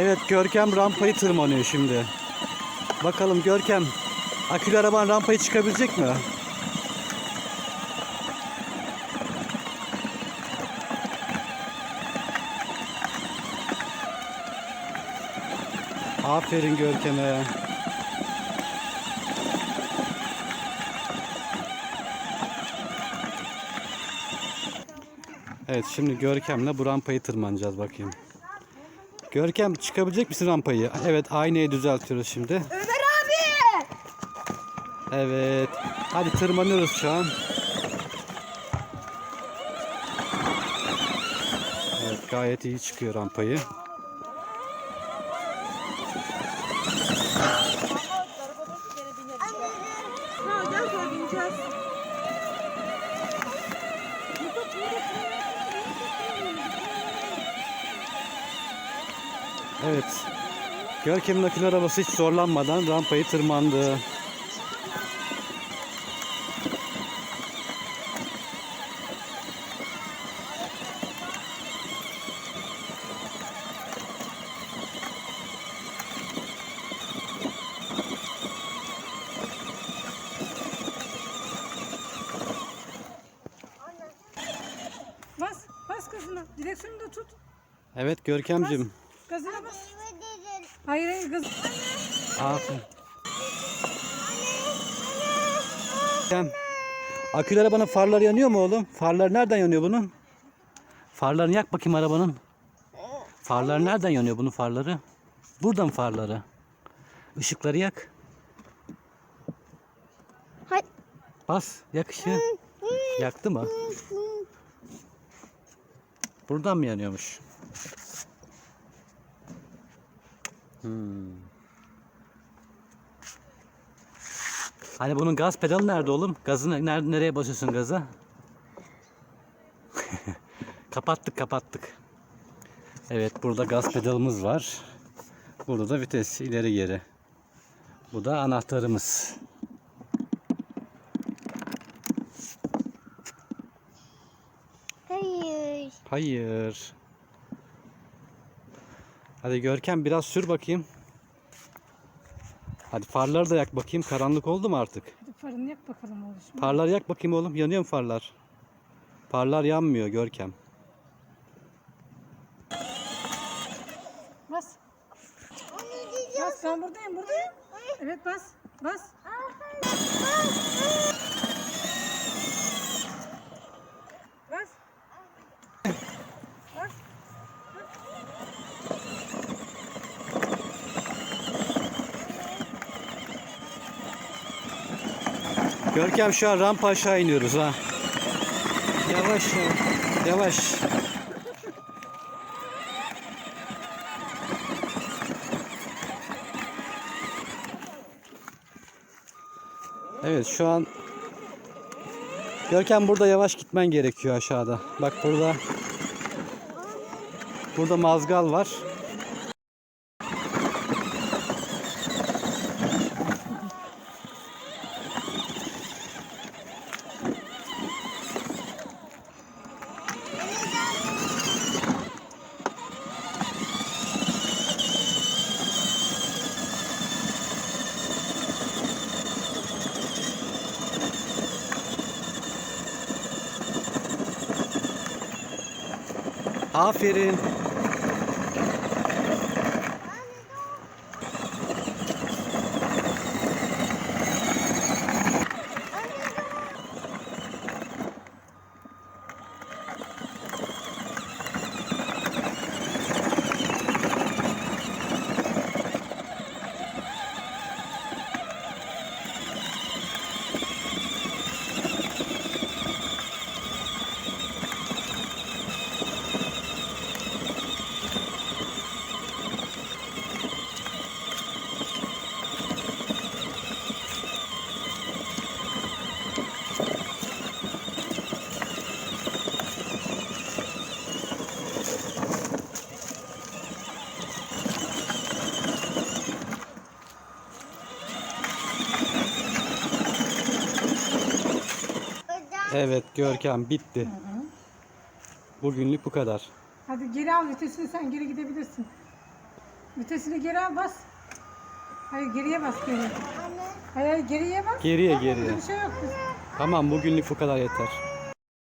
Evet Görkem rampayı tırmanıyor şimdi. Bakalım Görkem akülü araban rampayı çıkabilecek mi? Aferin Görkem'e. Evet şimdi Görkem'le bu rampayı tırmanacağız bakayım. Görkem çıkabilecek misin rampayı? Evet aynayı düzeltiyoruz şimdi. Ömer abi! Evet. Hadi tırmanıyoruz şu an. Evet gayet iyi çıkıyor rampayı. Evet. Görkem'in akülü arabası hiç zorlanmadan rampayı tırmandı. Bas, bas gazına. Direksiyonu da tut. Evet Görkem'cim. Bas. Hayır hayır gaz. Aferin. Görkem. Akülü arabanın farları yanıyor mu oğlum? Farlar nereden yanıyor bunun? Farlarını yak bakayım arabanın. Farlar nereden yanıyor bunun farları? Buradan farları. Işıkları yak. Hay- Bas yak ışığı. Yaktı mı? Buradan mı yanıyormuş? Hmm. Hani bunun gaz pedalı nerede oğlum? Gazını nerede nereye basıyorsun gaza? kapattık kapattık. Evet burada gaz pedalımız var. Burada da vites ileri geri. Bu da anahtarımız. Hayır. Hayır. Hadi Görkem biraz sür bakayım. Hadi farları da yak bakayım. Karanlık oldu mu artık? Hadi farını yak bakalım oğlum. Farlar yak bakayım oğlum. Yanıyor mu farlar? Farlar yanmıyor Görkem. Bas. Bas ben buradayım buradayım. Evet bas. Bas. Bas. Görkem şu an rampa aşağı iniyoruz ha. Yavaş ya. Yavaş. Evet şu an Görkem burada yavaş gitmen gerekiyor aşağıda. Bak burada Burada mazgal var. Aferin. Evet Görkem bitti. Bugünlük bu kadar. Hadi geri al vitesini sen geri gidebilirsin. Vitesini geri al bas. Hayır geriye bas geri. Hayır hayır geriye bas. Geriye Tamam, geriye. Bir şey yok. Tamam bugünlük bu kadar yeter.